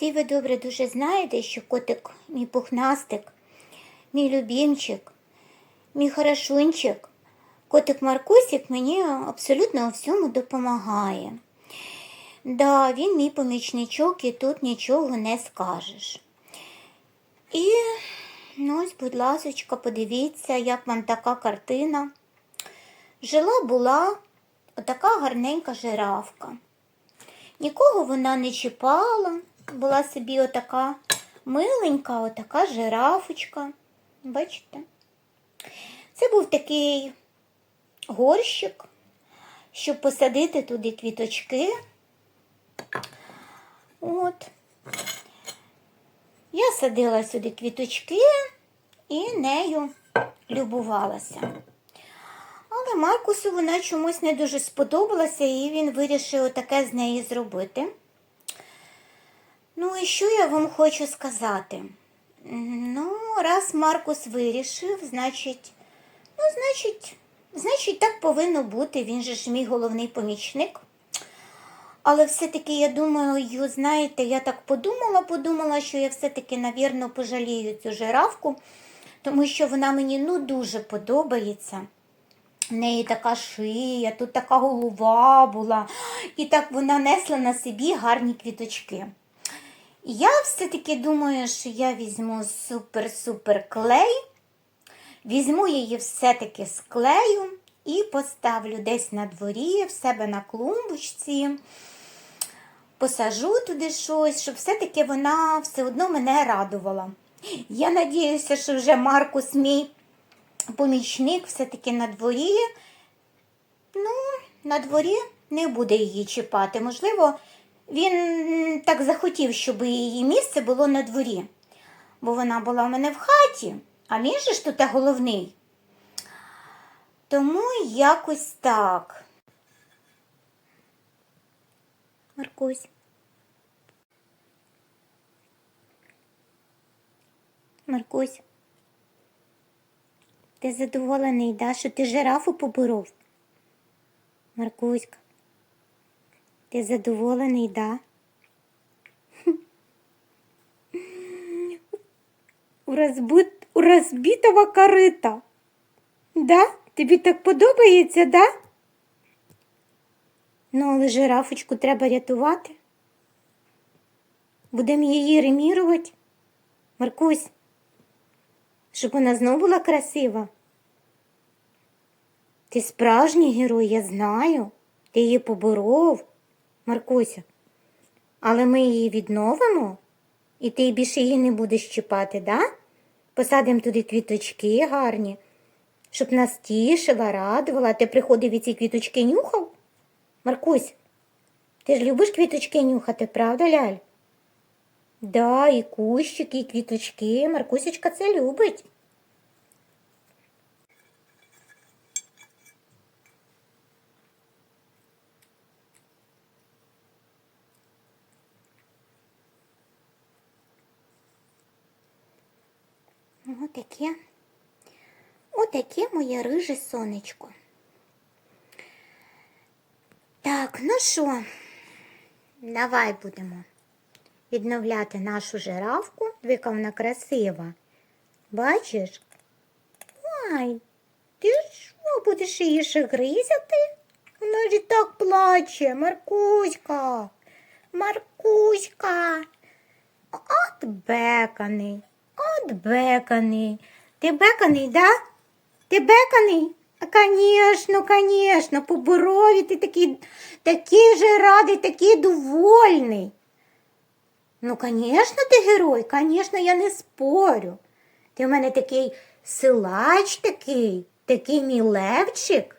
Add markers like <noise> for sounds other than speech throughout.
Всі ви добре дуже знаєте, що котик мій пухнастик, мій любімчик, мій хорошунчик, котик Маркусик мені абсолютно у всьому допомагає. Да, він мій помічничок і тут нічого не скажеш. І ну, ось, будь ласочка, подивіться, як вам така картина. Жила була отака гарненька жирафка. Нікого вона не чіпала, була собі отака миленька, отака жирафочка. Бачите? Це був такий горщик, щоб посадити туди квіточки. От. Я садила сюди квіточки і нею любувалася. Але Маркусу вона чомусь не дуже сподобалася, і він вирішив таке з неї зробити. Ну і що я вам хочу сказати? Ну, раз Маркус вирішив, значить, ну, значить, значить, так повинно бути. Він же ж мій головний помічник. Але все-таки я думаю, знаєте, я так подумала, подумала, що я все-таки, навірно, пожалію цю жирафку, тому що вона мені ну дуже подобається. В неї така шия, тут така голова була, і так вона несла на собі гарні квіточки. Я все-таки думаю, що я візьму супер-супер клей, візьму її все-таки склею і поставлю десь на дворі, в себе на клумбочці, посажу туди щось, щоб все-таки вона все одно мене радувала. Я надіюся, що вже Маркус мій помічник все-таки на дворі. Ну, на дворі не буде її чіпати. Можливо, він так захотів, щоб її місце було на дворі. Бо вона була в мене в хаті, а він же ж тут головний. Тому якось так. Маркусь. Маркусь. Ти задоволений, да, що ти жирафу поборов? Маркуська, ти задоволений, да? У, розбит... у розбитого корита. Да? Тобі так подобається, да? Ну, але жирафочку треба рятувати. Будемо її ремірувати. Маркусь, щоб вона знов була красива. Ти справжній герой, я знаю. Ти її поборов, Маркуся. Але ми її відновимо, і ти більше її не будеш чіпати, да? Посадимо туди квіточки гарні, щоб нас тішила, радувала. Ти приходив і ці квіточки нюхав? Маркусь, ти ж любиш квіточки нюхати, правда, Ляль? Да, і кущики, і квіточки. Маркусечка це любить. Отаке. Отаке моє риже сонечко. Так, ну що, давай будемо відновляти нашу жирафку. Яка вона красива. Бачиш? Ай, ти що, будеш її ще гризати? Вона ж і так плаче, Маркуська. Маркуська. От беканий, от беканий. Ти беканий, да? Ти беканий? Конечно, конечно, по борові ти такий, такий же радий, такий довольний. Ну, конечно, ти герой, конечно, я не спорю. Ти в мене такий силач такий, такий мій левчик.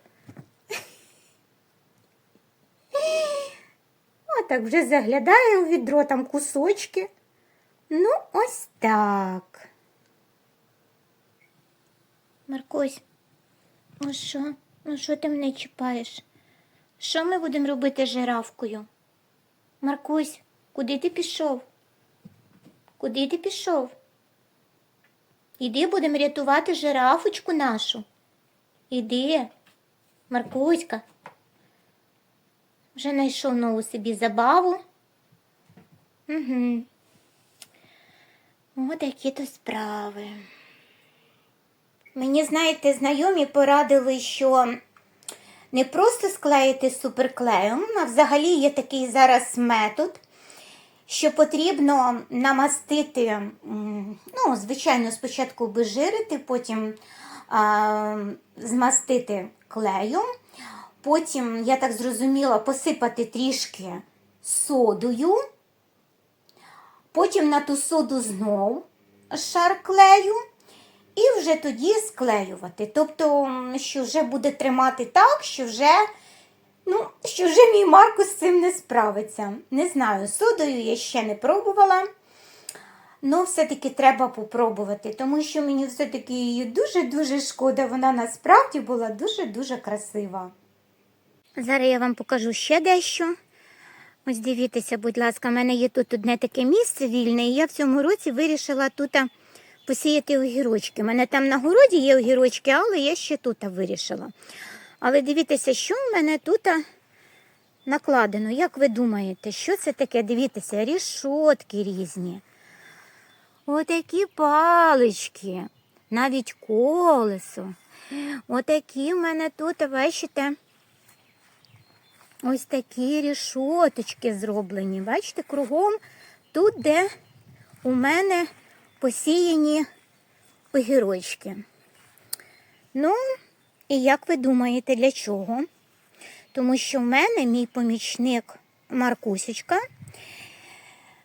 Отак вже заглядає у відро там кусочки. Ну, ось так. Маркусь, ну що? Ну що ти мене чіпаєш? Що ми будемо робити жирафкою? Маркусь, куди ти пішов? Куди ти пішов? Іди будемо рятувати жирафочку нашу. Іди, Маркуська. Вже знайшов нову собі забаву. Угу. От які то справи. Мені, знаєте, знайомі порадили, що не просто склеїти суперклеєм, а взагалі є такий зараз метод, що потрібно намастити, ну, звичайно, спочатку обезжирити, потім а, змастити клеєм, потім, я так зрозуміла, посипати трішки содою, потім на ту соду знов шар клею. І вже тоді склеювати. Тобто, що вже буде тримати так, що вже, ну, що вже мій Маркус з цим не справиться. Не знаю, содою я ще не пробувала. Ну, все-таки треба попробувати, тому що мені все-таки її дуже-дуже шкода. Вона насправді була дуже-дуже красива. Зараз я вам покажу ще дещо. Ось дивіться, будь ласка, в мене є тут одне таке місце вільне, і я в цьому році вирішила тут посіяти огірочки. У мене там на городі є огірочки, але я ще тут вирішила. Але дивіться, що в мене тут накладено. Як ви думаєте, що це таке? Дивіться, рішотки різні. Отакі палички, навіть колесо. Отакі в мене тут, бачите, ось такі рішоточки зроблені. Бачите, кругом тут, де у мене посіяні огірочки. Ну, і як ви думаєте, для чого? Тому що в мене мій помічник Маркусечка.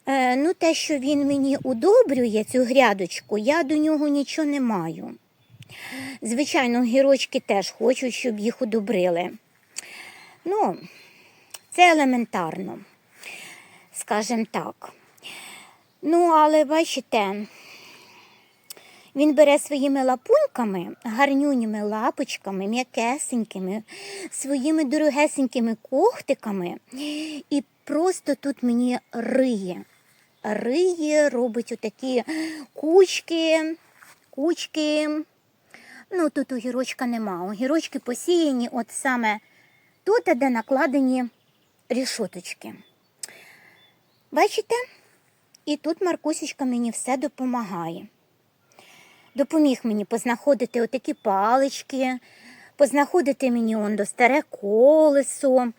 Е, ну, те, що він мені удобрює цю грядочку, я до нього нічого не маю. Звичайно, гірочки теж хочуть, щоб їх удобрили. Ну, це елементарно, скажімо так. Ну, але бачите, він бере своїми лапуньками, гарнюніми лапочками, м'якесенькими, своїми дорогесенькими когтиками і просто тут мені риє. Риє, робить отакі кучки, кучки. Ну, тут огірочка нема. Огірочки посіяні от саме тут, де накладені рішоточки. Бачите? І тут Маркусечка мені все допомагає. Допоміг мені познаходити отакі палички, познаходити мені он до старе колесо,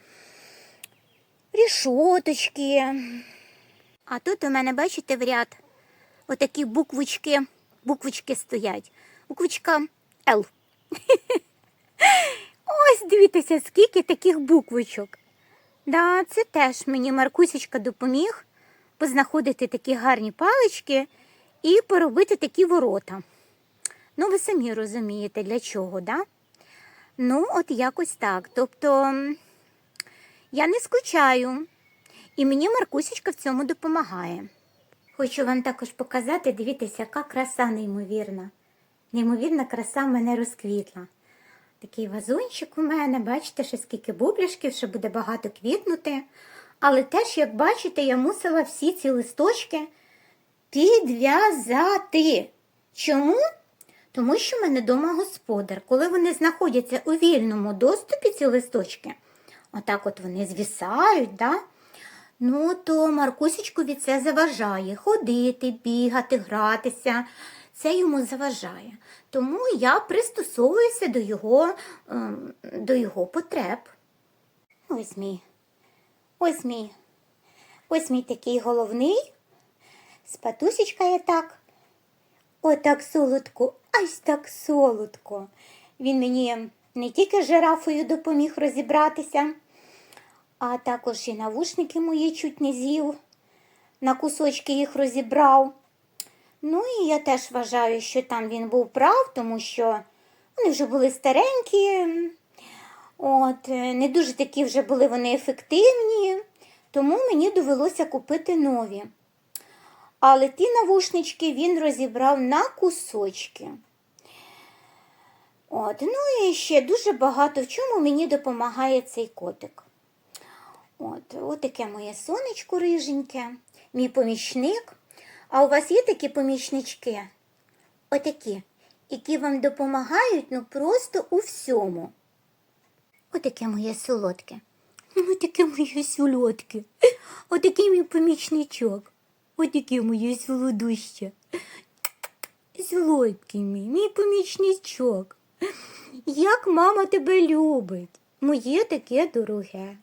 рішоточки. А тут у мене, бачите, в ряд отакі буквочки, буквочки стоять. Буквочка Л. <laughs> Ось дивіться, скільки таких буквочок. Да, це теж мені Маркусечка допоміг познаходити такі гарні палички і поробити такі ворота. Ну, ви самі розумієте, для чого, да? Ну, от якось так. Тобто я не скучаю, і мені Маркусечка в цьому допомагає. Хочу вам також показати, дивіться, яка краса неймовірна. Неймовірна краса мене розквітла. Такий вазончик у мене, бачите, що скільки бубляшків, що буде багато квітнути. Але теж, як бачите, я мусила всі ці листочки підв'язати. Чому? Тому що в мене вдома господар. Коли вони знаходяться у вільному доступі, ці листочки, отак от вони звісають, да? ну то Маркусечкові це заважає ходити, бігати, гратися. Це йому заважає. Тому я пристосовуюся до його, ем, до його потреб. Ось мій. Ось мій. Ось мій такий головний. Спатусечка я так. Отак солодко, аж так солодко. Він мені не тільки жирафою допоміг розібратися, а також і навушники мої чуть не з'їв, на кусочки їх розібрав. Ну і я теж вважаю, що там він був прав, тому що вони вже були старенькі, от, е, не дуже такі вже були вони ефективні, тому мені довелося купити нові. Але ті навушнички він розібрав на кусочки. От, ну і ще дуже багато в чому мені допомагає цей котик. От, таке моє сонечко риженьке, мій помічник. А у вас є такі помічнички? Отакі, які вам допомагають ну просто у всьому. Отаке моє солодке. Отаке моє солодке. Отакий мій помічничок. От яке моє солодуще. Солодкий мій, мій помічничок. Як мама тебе любить, моє таке дороге.